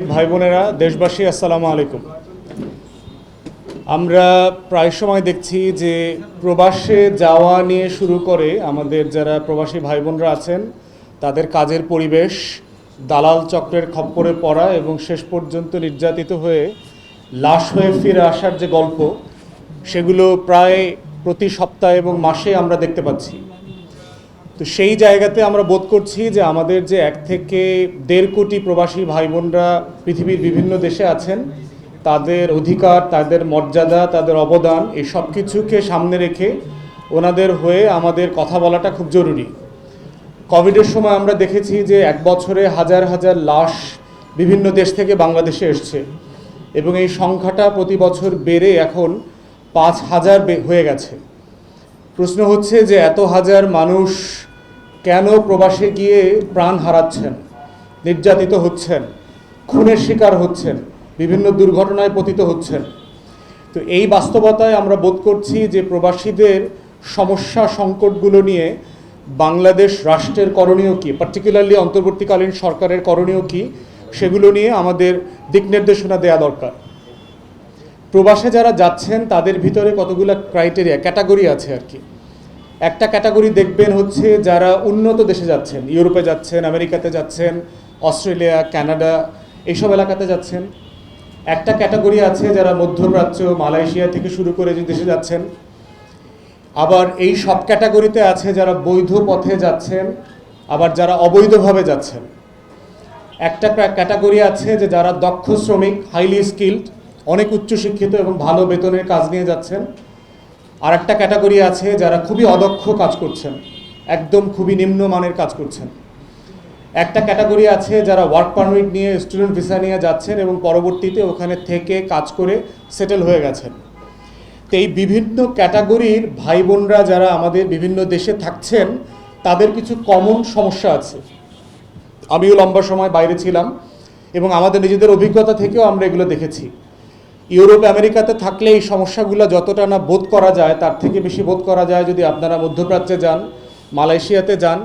ভাই বোনেরা, দেশবাসী, আসসালামু আলাইকুম। আমরা প্রায় সময় দেখছি যে প্রবাসে যাওয়া নিয়ে শুরু করে আমাদের যারা প্রবাসী ভাই বোনরা আছেন, তাদের কাজের পরিবেশ, দালাল চক্রের খপ্পরে পড়া এবং শেষ পর্যন্ত নির্যাতিত হয়ে লাশ হয়ে ফিরে আসার যে গল্প, সেগুলো প্রায় প্রতি সপ্তাহে এবং মাসে আমরা দেখতে পাচ্ছি। তো সেই জায়গাতে আমরা বোধ করছি যে আমাদের যে এক থেকে দেড় কোটি প্রবাসী ভাই বোনরা পৃথিবীর বিভিন্ন দেশে আছেন, তাদের অধিকার, তাদের মর্যাদা, তাদের অবদান, এই সব কিছুকে সামনে রেখে ওনাদের হয়ে আমাদের কথা বলাটা খুব জরুরি। কোভিডের সময় আমরা দেখেছি যে এক বছরে হাজার হাজার লাশ বিভিন্ন দেশ থেকে বাংলাদেশে এসছে এবং এই সংখ্যাটা প্রতি বছর বেড়ে এখন পাঁচ হাজার হয়ে গেছে। প্রশ্ন হচ্ছে যে এত হাজার মানুষ কেন প্রবাসে গিয়ে প্রাণ হারাচ্ছেন, নির্যাতিত হচ্ছেন, খুনের শিকার হচ্ছেন, বিভিন্ন দুর্ঘটনায় পতিত হচ্ছেন? তো এই বাস্তবতায় আমরা বোধ করছি যে প্রবাসীদের সমস্যা সংকটগুলো নিয়ে বাংলাদেশ রাষ্ট্রের করণীয় কী পার্টিকুলারলি অন্তর্বর্তীকালীন সরকারের করণীয় কী, সেগুলো নিয়ে আমাদের দিক নির্দেশনা দেওয়া দরকার। প্রবাসে যারা যাচ্ছেন, তাদের ভিতরে কতগুলো ক্রাইটেরিয়া ক্যাটাগরি আছে আর কি। একটা ক্যাটাগরি দেখবেন হচ্ছে যারা উন্নত দেশে যাচ্ছেন, ইউরোপে যাচ্ছেন, আমেরিকাতে যাচ্ছেন, অস্ট্রেলিয়া, কানাডা, এইসব এলাকাতে যাচ্ছেন। একটা ক্যাটাগরি আছে যারা মধ্যপ্রাচ্য, মালয়েশিয়া থেকে শুরু করে যে দেশে যাচ্ছেন। আবার এই সব ক্যাটাগরিতে আছে যারা বৈধ পথে যাচ্ছেন, আবার যারা অবৈধভাবে যাচ্ছেন। একটা ক্যাটাগরি আছে যে যারা দক্ষ শ্রমিক হাইলি স্কিল্ড অনেক উচ্চশিক্ষিত এবং ভালো বেতনের কাজ নিয়ে যাচ্ছেন। আর একটা ক্যাটাগরি আছে যারা খুবই অদক্ষ কাজ করছেন, একদম খুবই নিম্নমানের কাজ করছেন। একটা ক্যাটাগরি আছে যারা ওয়ার্ক পারমিট নিয়ে স্টুডেন্ট ভিসা নিয়ে যাচ্ছেন এবং পরবর্তীতে ওখানে থেকে কাজ করে সেটেল হয়ে গেছেন। তো এই বিভিন্ন ক্যাটাগরির ভাই বোনরা যারা আমাদের বিভিন্ন দেশে থাকছেন, তাদের কিছু কমন সমস্যা আছে। আমিও লম্বা সময় বাইরে ছিলাম এবং আমাদের নিজেদের অভিজ্ঞতা থেকেও আমরা এগুলো দেখেছি। ইউরোপ, আমেরিকাতে থাকলে এই সমস্যাগুলো যতটা না বোধ করা যায়, তার থেকে বেশি বোধ করা যায় যদি আপনারা মধ্যপ্রাচ্যে যান, মালয়েশিয়াতে যান,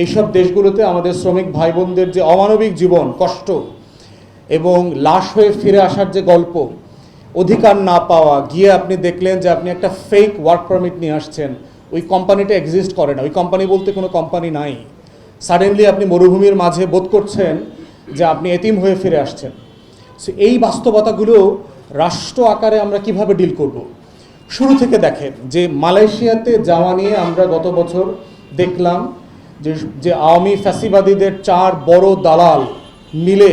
এইসব দেশগুলোতে আমাদের শ্রমিক ভাই বোনদের যে অমানবিক জীবন, কষ্ট এবং লাশ হয়ে ফিরে আসার যে গল্প, অধিকার না পাওয়া, গিয়ে আপনি দেখলেন যে আপনি একটা ফেক ওয়ার্ক পারমিট নিয়ে আসছেন, ওই কোম্পানিটা এক্সিস্ট করে না। ওই কোম্পানি বলতে কোনো কোম্পানি নাই। সাডেনলি আপনি মরুভূমির মাঝে বোধ করছেন যে আপনি এতিম হয়ে ফিরে আসছেন। সো এই বাস্তবতাগুলো রাষ্ট্র আকারে আমরা কীভাবে ডিল করব? শুরু থেকে দেখেন যে মালয়েশিয়াতে যাওয়া নিয়ে আমরা গত বছর দেখলাম যে যে আওয়ামী ফ্যাসিবাদীদের চার বড় দালাল মিলে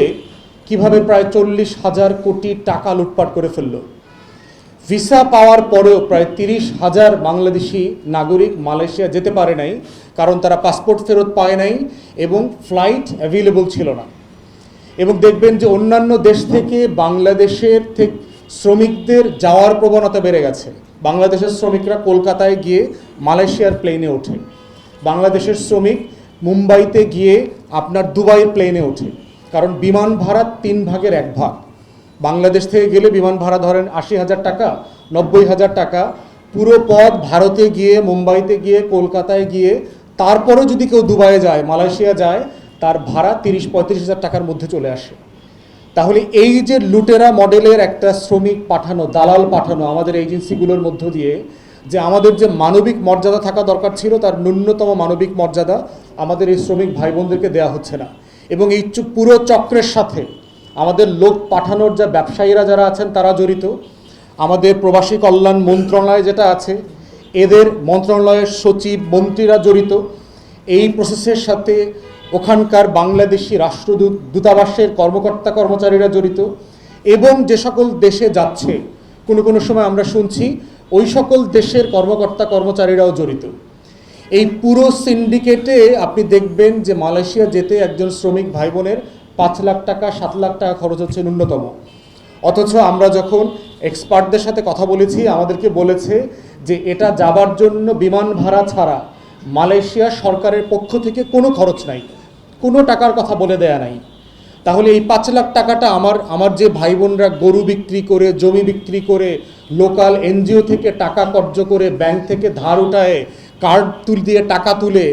কীভাবে প্রায় চল্লিশ হাজার কোটি টাকা লুটপাট করে ফেলল। ভিসা পাওয়ার পরেও প্রায় তিরিশ হাজার বাংলাদেশি নাগরিক মালয়েশিয়া যেতে পারে নাই, কারণ তারা পাসপোর্ট ফেরত পায় নাই এবং ফ্লাইট অ্যাভেলেবল ছিল না। এবং দেখবেন যে অন্যান্য দেশ থেকে বাংলাদেশের থেকে শ্রমিকদের যাওয়ার প্রবণতা বেড়ে গেছে। বাংলাদেশের শ্রমিকরা কলকাতায় গিয়ে মালয়েশিয়ার প্লেনে ওঠে। বাংলাদেশের শ্রমিক মুম্বাইতে গিয়ে আপনার দুবাইয়ের প্লেনে ওঠে। কারণ বিমান ভাড়া তিন ভাগের এক ভাগ। বাংলাদেশ থেকে গেলে বিমান ভাড়া ধরেন আশি হাজার টাকা, নব্বই হাজার টাকা। পুরো পথ ভারতে গিয়ে, মুম্বাইতে গিয়ে, কলকাতায় গিয়ে, তারপরেও যদি কেউ দুবাইয়ে যায়, মালয়েশিয়া যায় তার ভাড়া তিরিশ, পঁয়ত্রিশ হাজার টাকার মধ্যে চলে আসে। তাহলে এই যে লুটেরা মডেলের একটা শ্রমিক পাঠানো, দালাল পাঠানো আমাদের এজেন্সিগুলোর মধ্য দিয়ে, যে আমাদের যে মানবিক মর্যাদা থাকা দরকার ছিল, তার ন্যূনতম মানবিক মর্যাদা আমাদের এই শ্রমিক ভাই বোনদেরকে দেওয়া হচ্ছে না। এবং এই পুরো চক্রের সাথে আমাদের লোক পাঠানোর যা ব্যবসায়ীরা যারা আছেন, তারা জড়িত। আমাদের প্রবাসী কল্যাণ মন্ত্রণালয় যেটা আছে, এদের মন্ত্রণালয়ের সচিব, মন্ত্রীরা জড়িত। এই প্রসেসের সাথে ওখানকার বাংলাদেশি রাষ্ট্রদূত দূতাবাসের কর্মকর্তা কর্মচারীরা জড়িত এবং যে সকল দেশে যাচ্ছে, কোনো কোনো সময় আমরা শুনছি, ওই সকল দেশের কর্মকর্তা কর্মচারীরাও জড়িত। এই পুরো সিন্ডিকেটে আপনি দেখবেন যে মালয়েশিয়া যেতে একজন শ্রমিক ভাই বোনের পাঁচ লাখ টাকা, সাত লাখ টাকা খরচ হচ্ছে ন্যূনতম। অথচ আমরা যখন এক্সপার্টদের সাথে কথা বলেছি, আমাদেরকে বলেছে যে এটা যাবার জন্য বিমান ভাড়া ছাড়া মালয়েশিয়া সরকারের পক্ষ থেকে কোনো খরচ নাই, কোনো টাকার কথা বলে দেয়া নাই। তাহলে এই পাঁচ লাখ টাকাটা আমার আমার যে ভাই বোনরা গরু বিক্রি করে, জমি বিক্রি করে, লোকাল এনজিও থেকে টাকা কর্য করে, ব্যাংক থেকে ধার উঠায়, কার্ড তুল দিয়ে টাকা তুলে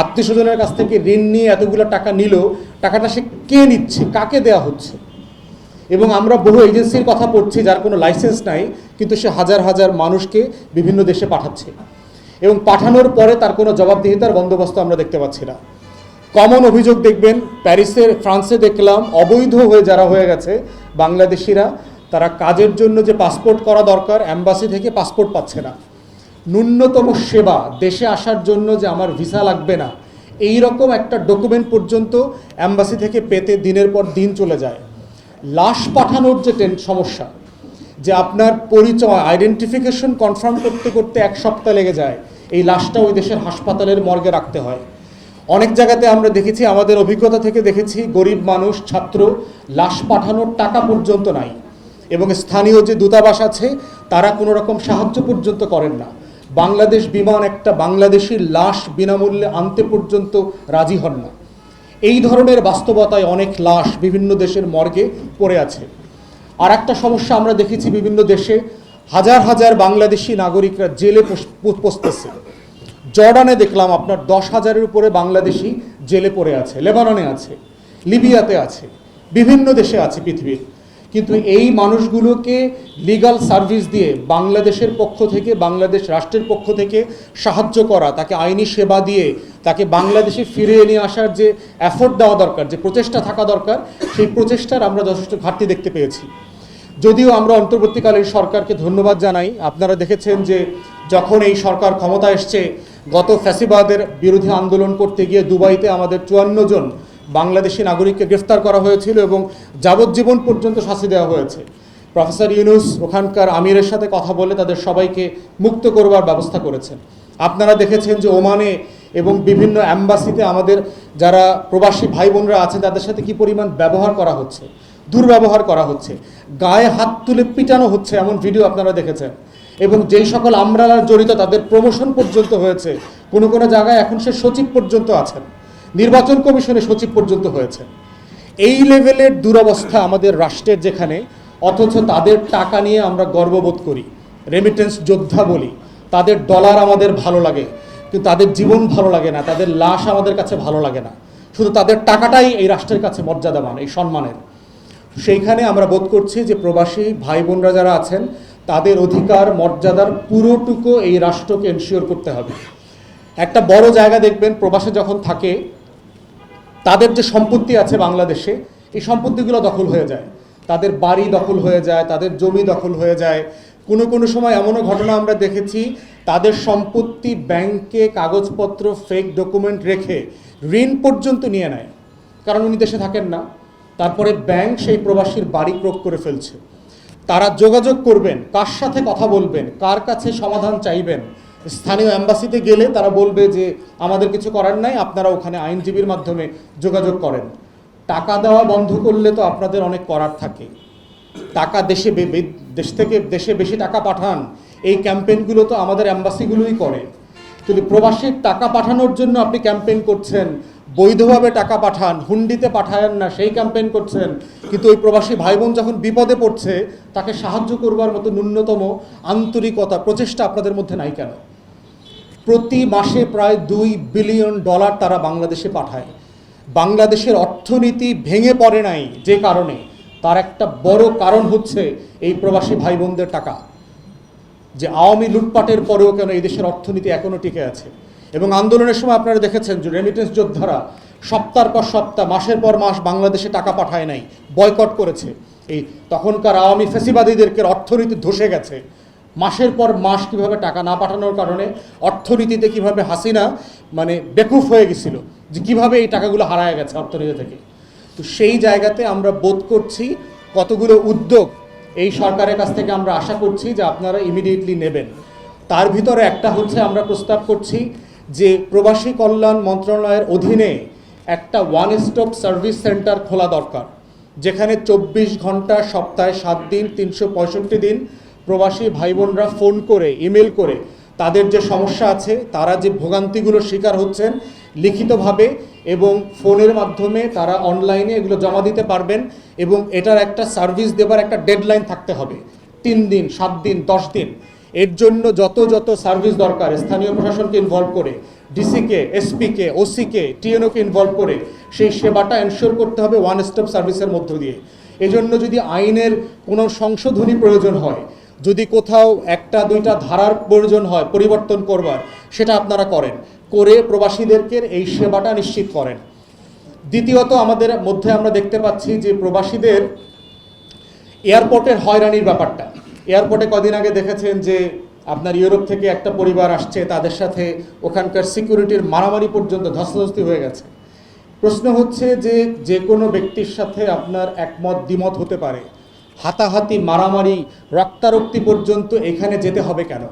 আত্মীয় স্বজনের কাছ থেকে ঋণ নিয়ে এতগুলো টাকা নিল, টাকাটা সে কে নিচ্ছে, কাকে দেয়া হচ্ছে? এবং আমরা বহু এজেন্সির কথা পড়ছি যার কোনো লাইসেন্স নাই, কিন্তু সে হাজার হাজার মানুষকে বিভিন্ন দেশে পাঠাচ্ছে। এবং পাঠানোর পরে তার কোনো জবাবদিহিতার বন্দোবস্ত আমরা দেখতে পাচ্ছি না। কমন অভিযোগ দেখবেন, প্যারিসের, ফ্রান্সে দেখলাম, অবৈধ হয়ে যারা হয়ে গেছে, বাংলাদেশিরা, তারা কাজের জন্য যে পাসপোর্ট করা দরকার অ্যাম্বাসি থেকে পাসপোর্ট পাচ্ছে না। ন্যূনতম সেবা দেশে আসার জন্য যে আমার ভিসা লাগবে না এই রকম একটা ডকুমেন্ট পর্যন্ত অ্যাম্বাসি থেকে পেতে দিনের পর দিন চলে যায়। লাশ পাঠানোর যে টেন, সমস্যা, যে আপনার পরিচয় আইডেন্টিফিকেশন কনফার্ম করতে করতে এক সপ্তাহ লেগে যায় এই লাশটা ওই দেশের হাসপাতালের মর্গে রাখতে হয়। অনেক জায়গাতে আমরা দেখেছি, আমাদের অভিজ্ঞতা থেকে দেখেছি, গরিব মানুষ, ছাত্র, লাশ পাঠানোর টাকা পর্যন্ত নাই। এবং স্থানীয় যে দূতাবাস আছে, তারা কোনো রকম সাহায্য পর্যন্ত করেন না। বাংলাদেশ বিমান একটা বাংলাদেশি লাশ বিনামূল্যে আনতে পর্যন্ত রাজি হন না। এই ধরনের বাস্তবতায় অনেক লাশ বিভিন্ন দেশের মর্গে পড়ে আছে। আর একটা সমস্যা আমরা দেখেছি বিভিন্ন দেশে, হাজার হাজার বাংলাদেশি নাগরিকরা জেলে পোষ- পোষতেছে জর্ডানে দেখলাম আপনার দশ হাজারের উপরে বাংলাদেশি জেলে পড়ে আছে, লেবাননে আছে, লিবিয়াতে আছে, বিভিন্ন দেশে আছে পৃথিবীর। কিন্তু এই মানুষগুলোকে লিগাল সার্ভিস দিয়ে বাংলাদেশের পক্ষ থেকে, বাংলাদেশ রাষ্ট্রের পক্ষ থেকে সাহায্য করা, তাকে আইনি সেবা দিয়ে, তাকে বাংলাদেশে ফিরিয়ে নিয়ে আসার যে অ্যাফোর্ট দেওয়া দরকার, যে প্রচেষ্টা থাকা দরকার, সেই প্রচেষ্টার আমরা যথেষ্ট ঘাটতি দেখতে পেয়েছি। যদিও আমরা অন্তর্বর্তীকালীন সরকারকে ধন্যবাদ জানাই, আপনারা দেখেছেন যে যখন এই সরকার ক্ষমতা এসছে, গত ফ্যাসিবাদের বিরোধী আন্দোলন করতে গিয়ে দুবাইতে আমাদের চুয়ান্ন জন বাংলাদেশি নাগরিককে গ্রেফতার করা হয়েছিল এবং যাবজ্জীবন পর্যন্ত শাস্তি দেওয়া হয়েছে। প্রফেসর ইউনুস ওখানকার আমিরের সাথে কথা বলে তাদের সবাইকে মুক্ত করবার ব্যবস্থা করেছেন। আপনারা দেখেছেন যে ওমানে এবং বিভিন্ন অ্যাম্বাসিতে আমাদের যারা প্রবাসী ভাই বোনরা আছেন তাদের সাথে কি পরিমাণ ব্যবহার করা হচ্ছে, দুর্ব্যবহার করা হচ্ছে, গায়ে হাত তুলে পিটানো হচ্ছে এমন ভিডিও আপনারা দেখেছেন। এবং যেই সকল আমরারা জড়িত তাদের প্রমোশন পর্যন্ত হয়েছে, কোনো কোনো জায়গায় এখন সে সচিব পর্যন্ত আছেন, নির্বাচন কমিশনে সচিব পর্যন্ত হয়েছে এই লেভেলের দুরবস্থা আমাদের রাষ্ট্রের যেখানে, অথচ তাদের টাকা নিয়ে আমরা গর্ববোধ করি রেমিটেন্স যোদ্ধা বলি, তাদের ডলার আমাদের ভালো লাগে, কিন্তু তাদের জীবন ভালো লাগে না, তাদের লাশ আমাদের কাছে ভালো লাগে না। শুধু তাদের টাকাটাই এই রাষ্ট্রের কাছে মর্যাদামান এই সম্মানের। সেইখানে আমরা বোধ করছি যে প্রবাসী ভাই বোনরা যারা আছেন তাদের অধিকার, মর্যাদার পুরোটুকু এই রাষ্ট্রকে এনশিওর করতে হবে। একটা বড় জায়গা দেখবেন, প্রবাসে যখন থাকে, তাদের যে সম্পত্তি আছে বাংলাদেশে, এই সম্পত্তিগুলো দখল হয়ে যায়। তাদের বাড়ি দখল হয়ে যায়, তাদের জমি দখল হয়ে যায়। কোনো কোনো সময় এমনও ঘটনা আমরা দেখেছি, তাদের সম্পত্তি ব্যাংকে কাগজপত্র ফেক ডকুমেন্ট রেখে ঋণ পর্যন্ত নিয়ে নেয়। কারণ উনি দেশে থাকেন না। তারপরে ব্যাংক সেই প্রবাসীর বাড়ি ক্রোক করে ফেলছে। তারা যোগাযোগ করবেন, কার সাথে কথা বলবেন, কার কাছে সমাধান চাইবেন। স্থানীয় অ্যাম্বাসিতে গেলে তারা বলবে যে, আমাদের কিছু করার নাই, আপনারা ওখানে আইনজীবীর মাধ্যমে যোগাযোগ করেন। টাকা দেওয়া বন্ধ করলে তো আপনাদের অনেক করার থাকে। টাকা দেশে দেশ থেকে দেশে বেশি টাকা পাঠান, এই ক্যাম্পেইনগুলো তো আমাদের অ্যাম্বাসিগুলোই করে। কিন্তু প্রবাসীর টাকা পাঠানোর জন্য আপনি ক্যাম্পেইন করছেন বৈধভাবে টাকা পাঠান, হুন্ডিতে পাঠায়েন না, সেই ক্যাম্পেইন করছেন। কিন্তু ওই প্রবাসী ভাই বোন যখন বিপদে পড়ছে, তাকে সাহায্য করবার মতো ন্যূনতম আন্তরিকতা, প্রচেষ্টা আপনাদের মধ্যে নাই কেন? প্রতি মাসে প্রায় দুই বিলিয়ন ডলার তারা বাংলাদেশে পাঠায়। বাংলাদেশের অর্থনীতি ভেঙে পড়ে নাই যে কারণে। তার একটা বড় কারণ হচ্ছে এই প্রবাসী ভাই বোনদের টাকা। যে আওয়ামী লুটপাটের পরেও কেন এই দেশের অর্থনীতি এখনও টিকে আছে? এবং আন্দোলনের সময় আপনারা দেখেছেন যে রেমিটেন্স যোদ্ধারা সপ্তাহের পর সপ্তাহ, মাসের পর মাস বাংলাদেশে টাকা পাঠায় নাই বয়কট করেছে। এই তখনকার আওয়ামী ফেসিবাদীদেরকে অর্থনীতি ধসে গেছে। মাসের পর মাস কীভাবে টাকা না পাঠানোর কারণে অর্থনীতিতে কীভাবে হাসিনা মানে বেকুফ হয়ে গেছিল, যে কীভাবে এই টাকাগুলো হারায় গেছে অর্থনীতি থেকে। তো সেই জায়গাতে আমরা বোধ করছি কতগুলো উদ্যোগ এই সরকারের কাছ থেকে আমরা আশা করছি যে আপনারা ইমিডিয়েটলি নেবেন। তার ভিতরে একটা হচ্ছে আমরা প্রস্তাব করছি যে প্রবাসী কল্যাণ মন্ত্রণালয়ের অধীনে একটা ওয়ান স্টপ সার্ভিস সেন্টার খোলা দরকার, যেখানে চব্বিশ ঘণ্টা সপ্তাহে সাত দিন, তিনশো পঁয়ষট্টি দিন প্রবাসী ভাই বোনরা ফোন করে ইমেল করে তাদের যে সমস্যা আছে, তারা যে ভোগান্তিগুলোর শিকার হচ্ছেন লিখিতভাবে এবং ফোনের মাধ্যমে তারা অনলাইনে এগুলো জমা দিতে পারবেন এবং এটার একটা সার্ভিস দেবার একটা ডেডলাইন থাকতে হবে। তিন দিন, সাত দিন, দশ দিন। এর জন্য যত যত সার্ভিস দরকার, স্থানীয় প্রশাসনকে ইনভলভ করে, ডিসিকে, এসপিকে, ওসিকে, টিএনওকে ইনভলভ করে, সেই সেবাটা এনশিওর করতে হবে ওয়ান স্টপ সার্ভিসের মধ্য দিয়ে। এজন্য যদি আইনের কোনো সংশোধনী প্রয়োজন হয়, যদি কোথাও একটা, দুইটা ধারার প্রয়োজন হয়, পরিবর্তন করবার, সেটা আপনারা করেন। করে প্রবাসীদেরকে এই সেবাটা নিশ্চিত করেন। দ্বিতীয়ত আমাদের মধ্যে আমরা দেখতে পাচ্ছি যে প্রবাসীদের এয়ারপোর্টের হয়রানির ব্যাপারটা। এয়ারপোর্টে কদিন আগে দেখেছেন যে আপনার ইউরোপ থেকে একটা পরিবার আসছে, তাদের সাথে ওখানকার সিকিউরিটির মারামারি পর্যন্ত ধস্তাধস্তি হয়ে গেছে। প্রশ্ন হচ্ছে যে যে কোনো ব্যক্তির সাথে আপনার একমত, দ্বিমত হতে পারে। হাতাহাতি মারামারি, রক্তারক্তি পর্যন্ত এখানে যেতে হবে কেন?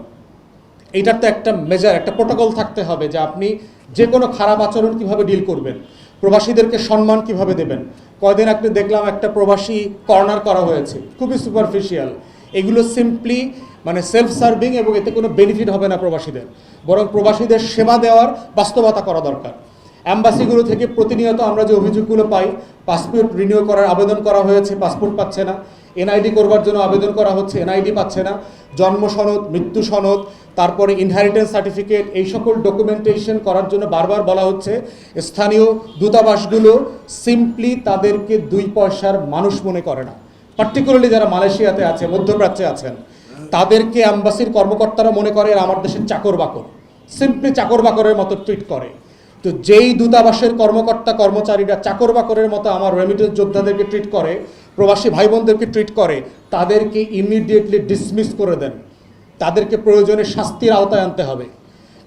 এইটার তো একটা মেজার একটা প্রোটোকল থাকতে হবে যে আপনি যে কোনো খারাপ আচরণ কীভাবে ডিল করবেন, প্রবাসীদেরকে সম্মান কীভাবে দেবেন। কয়দিন আপনি দেখলাম একটা প্রবাসী কর্নার করা হয়েছে, খুবই সুপারফিশিয়াল এগুলো সিম্পলি মানে সেলফ সার্ভিং এবং এতে কোনো বেনিফিট হবে না প্রবাসীদের। বরং প্রবাসীদের সেবা দেওয়ার বাস্তবতা করা দরকার। অ্যাম্বাসিগুলো থেকে প্রতিনিয়ত আমরা যে অভিযোগগুলো পাই পাসপোর্ট রিনিউ করার আবেদন করা হয়েছে পাসপোর্ট পাচ্ছে না। এনআইডি করবার জন্য আবেদন করা হচ্ছে এনআইডি পাচ্ছে না। জন্ম সনদ, মৃত্যু সনদ, তারপরে ইনহেরিটেন্স সার্টিফিকেট এই সকল ডকুমেন্টেশন করার জন্য বারবার বলা হচ্ছে, স্থানীয় দূতাবাসগুলো সিম্পলি তাদেরকে দুই পয়সার মানুষ মনে করে না। পার্টিকুলারলি যারা মালয়েশিয়াতে আছে, মধ্যপ্রাচ্যে আছেন, তাদেরকে অ্যাম্বাসির কর্মকর্তারা মনে করে আমার দেশের চাকর বাকর। সিম্পলি চাকর বাকরের মতো ট্রিট করে। তো যেই দূতাবাসের কর্মকর্তা, কর্মচারীরা চাকর বাকরের মতো আমার রেমিটেন্স যোদ্ধাদেরকে ট্রিট করে, প্রবাসী ভাই বোনদেরকে ট্রিট করে, তাদেরকে ইমিডিয়েটলি ডিসমিস করে দেন। তাদেরকে প্রয়োজনে শাস্তির আওতায় আনতে হবে।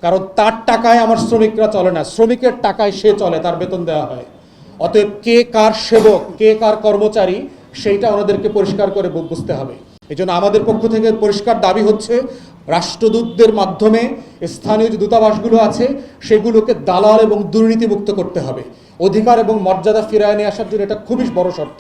কারণ তার টাকায় আমার শ্রমিকরা চলে না। শ্রমিকের টাকায় সে চলে, তার বেতন দেওয়া হয়। অতএব কে কার সেবক, কে কার কর্মচারী সেইটা ওনাদেরকে পরিষ্কার করে বুঝতে হবে। এই জন্য আমাদের পক্ষ থেকে পরিষ্কার দাবি হচ্ছে, রাষ্ট্রদূতদের মাধ্যমে স্থানীয় যে দূতাবাসগুলো আছে, সেগুলোকে দালাল এবং দুর্নীতিমুক্ত করতে হবে। অধিকার এবং মর্যাদা ফিরায় নিয়ে আসার জন্য এটা খুবই বড় শর্ত।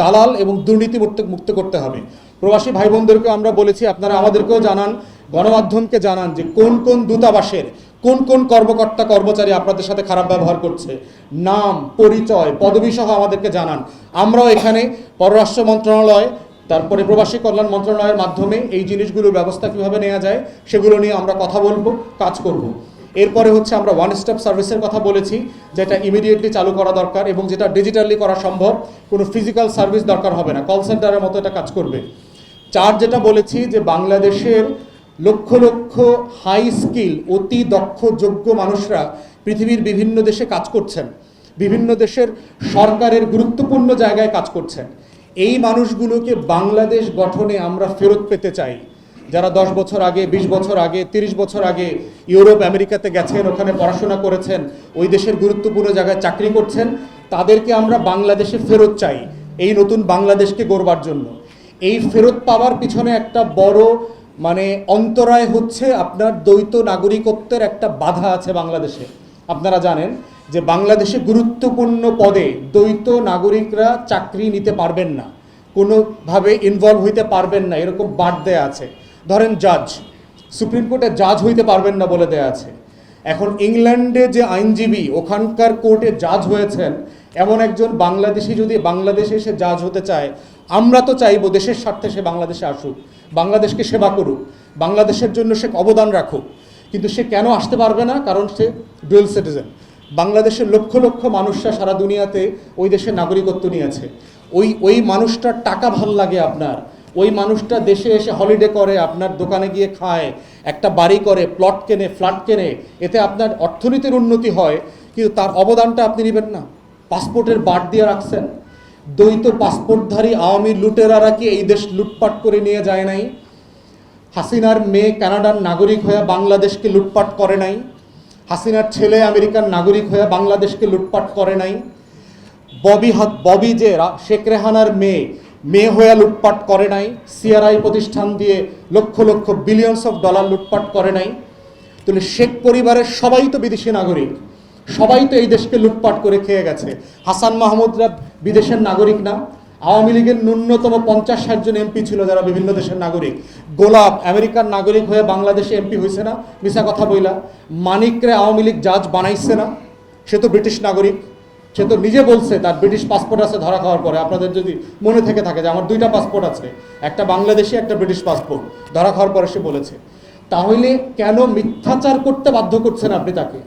দালাল এবং দুর্নীতি মুক্ত করতে হবে। প্রবাসী ভাই বোনদেরকেও আমরা বলেছি, আপনারা আমাদেরকেও জানান, গণমাধ্যমকে জানান যে কোন কোন দূতাবাসের কোন কোন কর্মকর্তা কর্মচারী আপনাদের সাথে খারাপ ব্যবহার করছে? নাম, পরিচয় পদবি সহ আমাদেরকে জানান। আমরাও এখানে পররাষ্ট্র মন্ত্রণালয়, তারপরে প্রবাসী কল্যাণ মন্ত্রণালয়ের মাধ্যমে এই জিনিসগুলোর ব্যবস্থা কীভাবে নেওয়া যায়, সেগুলো নিয়ে আমরা কথা বলব, কাজ করব। এরপরে হচ্ছে আমরা ওয়ান স্টপ সার্ভিসের কথা বলেছি, যেটা ইমিডিয়েটলি চালু করা দরকার এবং যেটা ডিজিটালি করা সম্ভব। কোনো ফিজিক্যাল সার্ভিস দরকার হবে না কল সেন্টারের মতো এটা কাজ করবে। চার যেটা বলেছি, যে বাংলাদেশের লক্ষ লক্ষ হাই স্কিল অতি দক্ষ, যোগ্য মানুষরা পৃথিবীর বিভিন্ন দেশে কাজ করছেন। বিভিন্ন দেশের সরকারের গুরুত্বপূর্ণ জায়গায় কাজ করছেন। এই মানুষগুলোকে বাংলাদেশ গঠনে আমরা ফেরত পেতে চাই। যারা দশ বছর আগে ২০ বছর আগে ৩০ বছর আগে ইউরোপ, আমেরিকাতে গেছেন, ওখানে পড়াশোনা করেছেন, ওই দেশের গুরুত্বপূর্ণ জায়গায় চাকরি করছেন, তাদেরকে আমরা বাংলাদেশে ফেরত চাই। এই নতুন বাংলাদেশকে গড়বার জন্য। এই ফেরত পাওয়ার পিছনে একটা বড় মানে অন্তরায় হচ্ছে আপনার দ্বৈত নাগরিকত্বের একটা বাধা আছে বাংলাদেশে। আপনারা জানেন যে বাংলাদেশে গুরুত্বপূর্ণ পদে দ্বৈত নাগরিকরা চাকরি নিতে পারবেন না, কোনোভাবে ইনভলভ হইতে পারবেন না, এরকম বাদ দেয়া আছে। ধরেন জাজ সুপ্রিম কোর্টে জাজ হইতে পারবেন না বলে দেয়া আছে। এখন ইংল্যান্ডে যে আইনজীবী, ওখানকার কোর্টে জাজ হয়েছেন, এমন একজন বাংলাদেশি যদি বাংলাদেশে এসে জাজ হতে চায়, আমরা তো চাইব দেশের স্বার্থে সে বাংলাদেশে আসুক। বাংলাদেশকে সেবা করুক, বাংলাদেশের জন্য সে অবদান রাখুক, কিন্তু সে কেন আসতে পারবে না? কারণ সে ডুয়েল সিটিজেন বাংলাদেশের লক্ষ লক্ষ মানুষরা সারা দুনিয়াতে ওই দেশের নাগরিকত্ব নিয়েছে। ওই ওই মানুষটার টাকা ভালো লাগে আপনার। ওই মানুষটা দেশে এসে হলিডে করে, আপনার দোকানে গিয়ে খায়, একটা বাড়ি করে প্লট কেনে ফ্ল্যাট কেনে, এতে আপনার অর্থনীতির উন্নতি হয়, কিন্তু তার অবদানটা আপনি নেবেন না। পাসপোর্টের বাদ দিয়ে রাখছেন। দ্বৈত পাসপোর্টধারী আওয়ামী লুটেরারা কি এই দেশ লুটপাট করে নিয়ে যায় নাই? হাসিনার মেয়ে কানাডার নাগরিক হয়ে বাংলাদেশকে লুটপাট করে নাই। হাসিনার ছেলে আমেরিকার নাগরিক হয়ে বাংলাদেশকে লুটপাট করে নাই। ববি হাত ববি যে শেখ রেহানার মেয়ে মেয়ে হয়ে লুটপাট করে নাই। সিআরআই প্রতিষ্ঠান দিয়ে lakh lakh billions of dollar লুটপাট করে নাই। তাহলে শেখ পরিবারের সবাই তো বিদেশি নাগরিক। সবাই তো এই দেশকে লুটপাট করে খেয়ে গেছে। হাসান মাহমুদরা বিদেশের নাগরিক না। আওয়ামী লীগের ন্যূনতম পঞ্চাশ ষাট জন এমপি ছিল যারা বিভিন্ন দেশের নাগরিক। গোলাপ, আমেরিকার নাগরিক হয়ে বাংলাদেশে এমপি হয়েছে না মিশা কথা বইলা। মানিকরে আওয়ামী লীগ জাজ বানাইছে না, সে তো ব্রিটিশ নাগরিক। সে তো নিজে বলছে তার ব্রিটিশ পাসপোর্ট আছে ধরা খাওয়ার পরে। আপনাদের যদি মনে থেকে থাকে যে আমার দুইটা পাসপোর্ট আছে, একটা বাংলাদেশি, একটা ব্রিটিশ পাসপোর্ট, ধরা খাওয়ার পরে সে বলেছে। তাহলে কেন মিথ্যাচার করতে বাধ্য করছেন আপনি তাকে?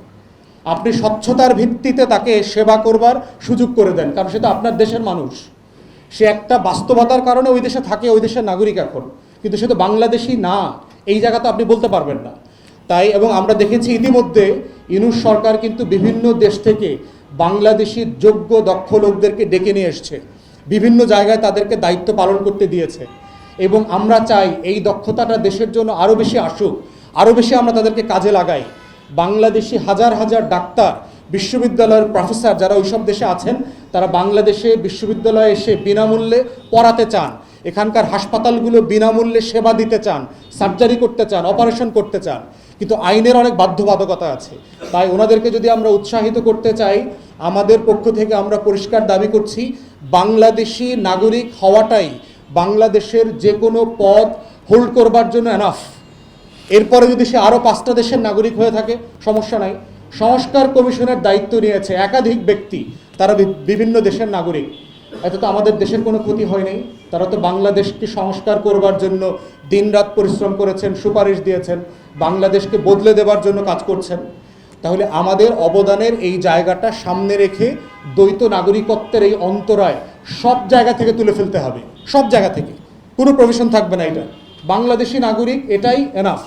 আপনি স্বচ্ছতার ভিত্তিতে তাকে সেবা করবার সুযোগ করে দেন, কারণ সে তো আপনার দেশের মানুষ। সে একটা বাস্তবতার কারণে ওই দেশে থাকে, ওই দেশের নাগরিক এখন। কিন্তু সে তো বাংলাদেশি না, এই জায়গা তো আপনি বলতে পারবেন না। তাই এবং আমরা দেখেছি ইতিমধ্যে ইনুস সরকার কিন্তু বিভিন্ন দেশ থেকে বাংলাদেশি যোগ্য, দক্ষ লোকদেরকে ডেকে নিয়ে এসছে। বিভিন্ন জায়গায় তাদেরকে দায়িত্ব পালন করতে দিয়েছে। এবং আমরা চাই এই দক্ষতাটা দেশের জন্য আরও বেশি আসুক আরও বেশি আমরা তাদেরকে কাজে লাগাই। বাংলাদেশি হাজার হাজার ডাক্তার, বিশ্ববিদ্যালয়ের প্রফেসর যারা ওইসব দেশে আছেন, তারা বাংলাদেশে বিশ্ববিদ্যালয়ে এসে বিনামূল্যে পড়াতে চান। এখানকার হাসপাতালগুলো বিনামূল্যে সেবা দিতে চান, সার্জারি করতে চান, অপারেশন করতে চান। কিন্তু আইনের অনেক বাধ্যবাধকতা আছে। তাই ওনাদেরকে যদি আমরা উৎসাহিত করতে চাই, আমাদের পক্ষ থেকে আমরা পরিষ্কার দাবি করছি, বাংলাদেশি নাগরিক হওয়াটাই বাংলাদেশের যে কোনো পদ হোল্ড করবার জন্য এনাফ এরপরে যদি সে আরও পাঁচটা দেশের নাগরিক হয়ে থাকে, সমস্যা নাই। সংস্কার কমিশনের দায়িত্ব নিয়েছে একাধিক ব্যক্তি, তারা বিভিন্ন দেশের নাগরিক। এতে তো আমাদের দেশের কোনো ক্ষতি হয় নাই। তারা তো বাংলাদেশকে সংস্কার করবার জন্য দিনরাত পরিশ্রম করেছেন, সুপারিশ দিয়েছেন, বাংলাদেশকে বদলে দেবার জন্য কাজ করছেন। তাহলে আমাদের অবদানের এই জায়গাটা সামনে রেখে দ্বৈত নাগরিকত্বের এই অন্তরায় সব জায়গা থেকে তুলে ফেলতে হবে। সব জায়গা থেকে। কোনো প্রভিশন থাকবে না এটা। বাংলাদেশি নাগরিক, এটাই এনাফ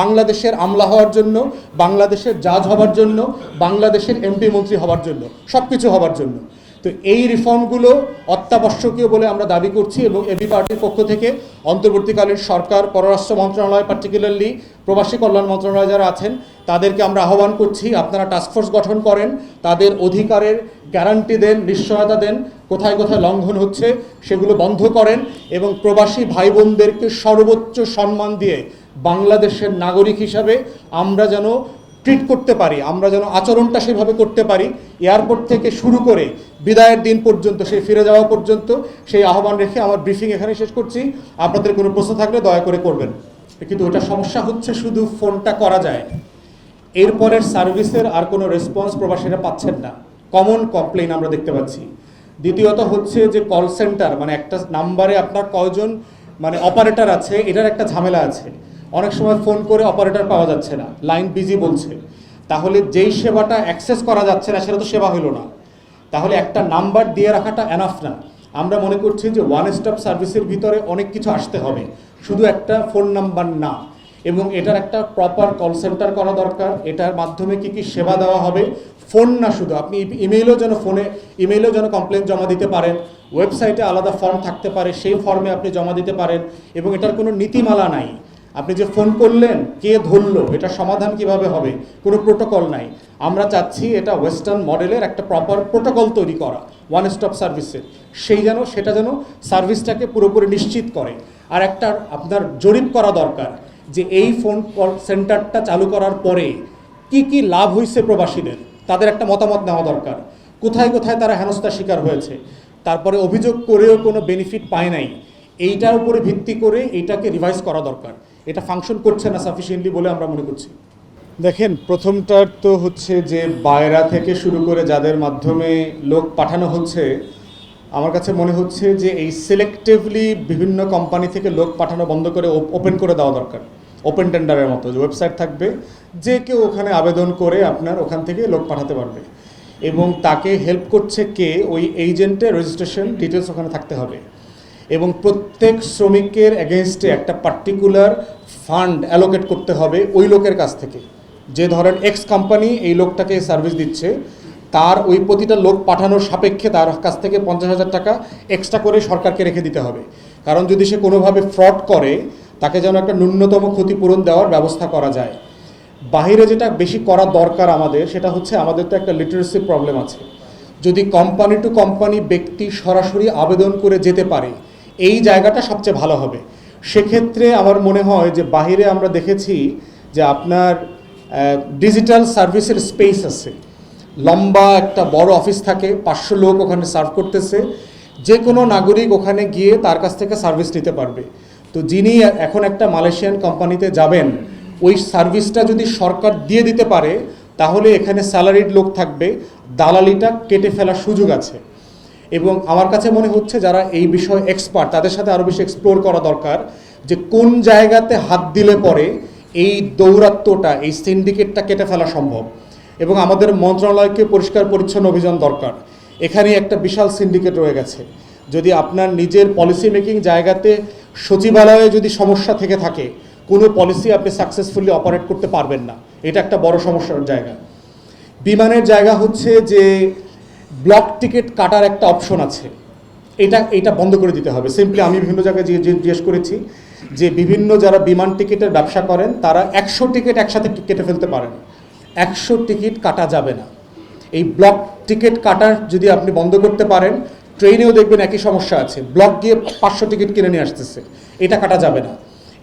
বাংলাদেশের আমলা হওয়ার জন্য, বাংলাদেশের জাজ হবার জন্য, বাংলাদেশের এমপি মন্ত্রী হবার জন্য সব কিছু হবার জন্য। তো এই রিফর্মগুলো অত্যাবশ্যকীয় বলে আমরা দাবি করছি এবং এবি পার্টির পক্ষ থেকে অন্তর্বর্তীকালীন সরকার, পররাষ্ট্র মন্ত্রণালয় পার্টিকুলারলি প্রবাসী কল্যাণ মন্ত্রণালয় যারা আছেন, তাদেরকে আমরা আহ্বান করছি, আপনারা টাস্কফোর্স গঠন করেন, তাদের অধিকারের গ্যারান্টি দেন, নিশ্চয়তা দেন, কোথায় কোথায় লঙ্ঘন হচ্ছে সেগুলো বন্ধ করেন এবং প্রবাসী ভাই বোনদেরকে সর্বোচ্চ সম্মান দিয়ে বাংলাদেশের নাগরিক হিসাবে আমরা যেন ট্রিট করতে পারি, আমরা যেন আচরণটা সেভাবে করতে পারি। এয়ারপোর্ট থেকে শুরু করে বিদায়ের দিন পর্যন্ত, সেই ফিরে যাওয়া পর্যন্ত সেই আহ্বান রেখে আমার ব্রিফিং এখানে শেষ করছি। আপনাদের কোনো প্রশ্ন থাকলে দয়া করে করবেন। কিন্তু ওটা সমস্যা হচ্ছে শুধু ফোনটা করা যায়। এরপরের সার্ভিসের আর কোনো রেসপন্স প্রবাসীরা পাচ্ছেন না। কমন কমপ্লেন আমরা দেখতে পাচ্ছি। দ্বিতীয়ত হচ্ছে যে কল সেন্টার মানে একটা নাম্বারে আপনার কয়জন মানে অপারেটর আছে, এটার একটা ঝামেলা আছে। অনেক সময় ফোন করে অপারেটর পাওয়া যাচ্ছে না লাইন বিজি বলছে। তাহলে যেই সেবাটা অ্যাক্সেস করা যাচ্ছে না, সেটা তো সেবা হলো না। তাহলে একটা নাম্বার দিয়ে রাখাটা এনাফ না। আমরা মনে করছি যে ওয়ান স্টপ সার্ভিসের ভিতরে অনেক কিছু আসতে হবে। শুধু একটা ফোন নাম্বার না। এবং এটার একটা প্রপার কল সেন্টার করা দরকার। এটার মাধ্যমে কি কি সেবা দেওয়া হবে? ফোন না শুধু, আপনি ইমেইলেও যেন ফোনে ইমেইলেও যেন কমপ্লেন জমা দিতে পারেন। ওয়েবসাইটে আলাদা ফর্ম থাকতে পারে, সেই ফর্মে আপনি জমা দিতে পারেন। এবং এটার কোনো নীতিমালা নাই। আপনি যে ফোন করলেন, কে ধরলো এটা সমাধান কীভাবে হবে, কোনো প্রোটোকল নাই। আমরা চাচ্ছি এটা ওয়েস্টার্ন মডেলের একটা প্রপার প্রোটোকল তৈরি করা ওয়ান স্টপ সার্ভিসের সেই যেন, সেটা যেন সার্ভিসটাকে পুরোপুরি নিশ্চিত করে। আর একটা আপনার জরিপ করা দরকার। যে এই ফোন সেন্টারটা চালু করার পরে কি কি লাভ হয়েছে প্রবাসীদের? তাদের একটা মতামত নেওয়া দরকার। কোথায় কোথায় তারা হেনস্থার শিকার হয়েছে? তারপরে অভিযোগ করেও কোনো বেনিফিট পায় নাই। এইটার উপরে ভিত্তি করে এইটাকে রিভাইজ করা দরকার। এটা ফাংশন করছে না সাফিসিয়েন্টলি বলে আমরা মনে করছি। দেখেন, প্রথমটার তো হচ্ছে যে বায়রা থেকে শুরু করে যাদের মাধ্যমে লোক পাঠানো হচ্ছে, আমার কাছে মনে হচ্ছে যে এই সিলেক্টিভলি বিভিন্ন কোম্পানি থেকে লোক পাঠানো বন্ধ করে ওপেন করে দেওয়া দরকার। ওপেন টেন্ডারের মতো যে ওয়েবসাইট থাকবে। যে কেউ ওখানে আবেদন করে আপনার ওখান থেকে লোক পাঠাতে পারবে। এবং তাকে হেল্প করছে কে? ওই এজেন্টের রেজিস্ট্রেশন ডিটেলস ওখানে থাকতে হবে। এবং প্রত্যেক শ্রমিকের এগেনস্টে একটা পার্টিকুলার ফান্ড অ্যালোকেট করতে হবে ওই লোকের কাছ থেকে। যে ধরেন এক্স কোম্পানি এই লোকটাকে সার্ভিস দিচ্ছে, তার ওই প্রতিটা লোক পাঠানোর সাপেক্ষে তার কাছ থেকে পঞ্চাশ হাজার টাকা এক্সট্রা করে সরকারকে রেখে দিতে হবে। কারণ যদি সে কোনোভাবে ফ্রড করে তাকে যেন একটা ন্যূনতম ক্ষতিপূরণ দেওয়ার ব্যবস্থা করা যায়। বাইরে যেটা বেশি করা দরকার আমাদের, সেটা হচ্ছে আমাদের তো একটা লিটারেসি প্রবলেম আছে। যদি কোম্পানি টু কোম্পানি ব্যক্তি সরাসরি আবেদন করে যেতে পারে, এই জায়গাটা সবচেয়ে ভালো হবে। সেক্ষেত্রে আমার মনে হয় যে বাহিরে আমরা দেখেছি যে আপনার ডিজিটাল সার্ভিসের স্পেস আছে। লম্বা একটা বড় অফিস থাকে, পাঁচশো লোক ওখানে সার্ভ করতেছে। যে কোনো নাগরিক ওখানে গিয়ে তার কাছ থেকে সার্ভিস নিতে পারবে। তো যিনি এখন একটা মালয়েশিয়ান কোম্পানিতে যাবেন, ওই সার্ভিসটা যদি সরকার দিয়ে দিতে পারে, তাহলে এখানে স্যালারিড লোক থাকবে, দালালিটা কেটে ফেলার সুযোগ আছে। এবং আমার কাছে মনে হচ্ছে যারা এই বিষয়ে এক্সপার্ট তাদের সাথে আরও বেশি এক্সপ্লোর করা দরকার যে কোন জায়গাতে হাত দিলে পরে এই দৌরাত্ম্যটা, এই সিন্ডিকেটটা কেটে ফেলা সম্ভব। এবং আমাদের মন্ত্রণালয়কে পরিষ্কার পরিচ্ছন্ন অভিযান দরকার। এখানে একটা বিশাল সিন্ডিকেট রয়ে গেছে। যদি আপনার নিজের পলিসি মেকিং জায়গাতে সচিবালয়ে যদি সমস্যা থেকে থাকে, কোনো পলিসি আপনি সাকসেসফুলি অপারেট করতে পারবেন না। এটা একটা বড় সমস্যার জায়গা। বিমানের জায়গা হচ্ছে যে ব্লক টিকিট কাটার একটা অপশন আছে। এটা এটা বন্ধ করে দিতে হবে। সিম্পলি আমি বিভিন্ন জায়গায় জিজ্ঞে- জিজ্ঞেস করেছি যে বিভিন্ন যারা বিমান টিকিটের ব্যবসা করেন, তারা একশো টিকিট একসাথে কেটে ফেলতে পারেন। একশো টিকিট কাটা যাবে না। এই ব্লক টিকিট কাটার যদি আপনি বন্ধ করতে পারেন ট্রেনেও দেখবেন একই সমস্যা আছে। ব্লক গিয়ে পাঁচশো টিকিট কিনে নিয়ে আসতেছে। এটা কাটা যাবে না।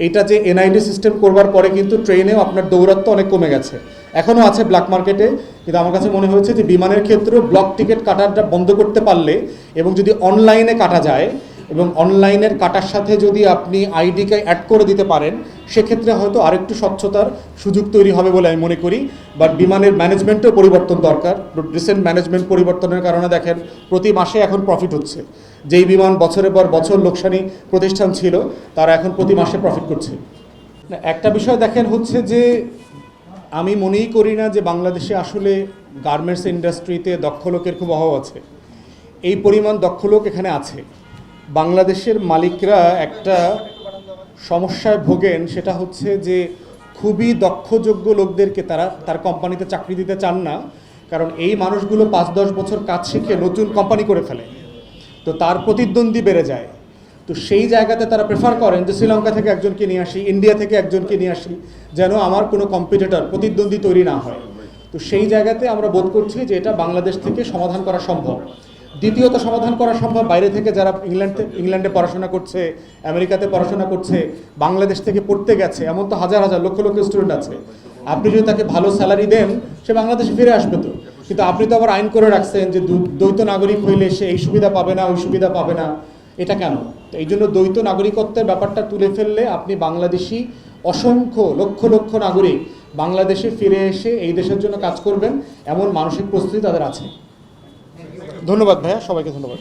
এটা যে এনআইডি সিস্টেম করবার পরে কিন্তু ট্রেনেও আপনার দৌরাত্ম অনেক কমে গেছে। এখনও আছে ব্ল্যাক মার্কেটে কিন্তু আমার কাছে মনে হয়েছে যে বিমানের ক্ষেত্রেও ব্লক টিকিট কাটাটা বন্ধ করতে পারলে এবং যদি অনলাইনে কাটা যায় এবং অনলাইনের কাটার সাথে যদি আপনি আইডিকে অ্যাড করে দিতে পারেন, সেক্ষেত্রে হয়তো আরেকটু স্বচ্ছতার সুযোগ তৈরি হবে বলে আমি মনে করি। বাট বিমানের ম্যানেজমেন্টেও পরিবর্তন দরকার। রিসেন্ট ম্যানেজমেন্ট পরিবর্তনের কারণে দেখেন, প্রতি মাসে এখন প্রফিট হচ্ছে। যেই বিমান বছরের পর বছর লোকসানি প্রতিষ্ঠান ছিল, তারা এখন প্রতি মাসে প্রফিট করছে। একটা বিষয় দেখেন হচ্ছে যে, আমি মনেই করি না যে বাংলাদেশে আসলে গার্মেন্টস ইন্ডাস্ট্রিতে দক্ষ লোকের খুব অভাব আছে। এই পরিমাণ দক্ষ লোক এখানে আছে। বাংলাদেশের মালিকরা একটা সমস্যায় ভোগেন, সেটা হচ্ছে যে খুবই দক্ষযোগ্য লোকদেরকে তারা তার কোম্পানিতে চাকরি দিতে চান না, কারণ এই মানুষগুলো পাঁচ দশ বছর কাজ শিখে নতুন কোম্পানি করে ফেলে। তো তার প্রতিদ্বন্দ্বী বেড়ে যায়। তো সেই জায়গাতে তারা প্রেফার করেন যে শ্রীলঙ্কা থেকে একজনকে নিয়ে আসি, ইন্ডিয়া থেকে একজনকে নিয়ে আসি, যেন আমার কোনো কম্পিটিটর প্রতিদ্বন্দ্বী তৈরি না হয়। তো সেই জায়গাতে আমরা বোধ করছি যে এটা বাংলাদেশ থেকে সমাধান করা সম্ভব। দ্বিতীয়ত সমাধান করা সম্ভব, বাইরে থেকে যারা ইংল্যান্ড ইংল্যান্ডে পড়াশোনা করছে, আমেরিকাতে পড়াশোনা করছে, বাংলাদেশ থেকে পড়তে গেছে, এমন তো হাজার হাজার, লক্ষ লক্ষ স্টুডেন্ট আছে। আপনি যদি তাকে ভালো স্যালারি দেন, সে বাংলাদেশে ফিরে আসবে তো। কিন্তু আপনি তো আবার আইন করে রাখছেন যে দ্বৈত নাগরিক হইলে সে এই সুবিধা পাবে না, ওই সুবিধা পাবে না। এটা কেন? তো এই জন্য দ্বৈত নাগরিকত্বের ব্যাপারটা তুলে ফেললে আপনি বাংলাদেশি অসংখ্য লক্ষ লক্ষ নাগরিক বাংলাদেশে ফিরে এসে এই দেশের জন্য কাজ করবেন, এমন মানসিক প্রস্তুতি তাদের আছে। ধন্যবাদ ভাইয়া সবাইকে ধন্যবাদ।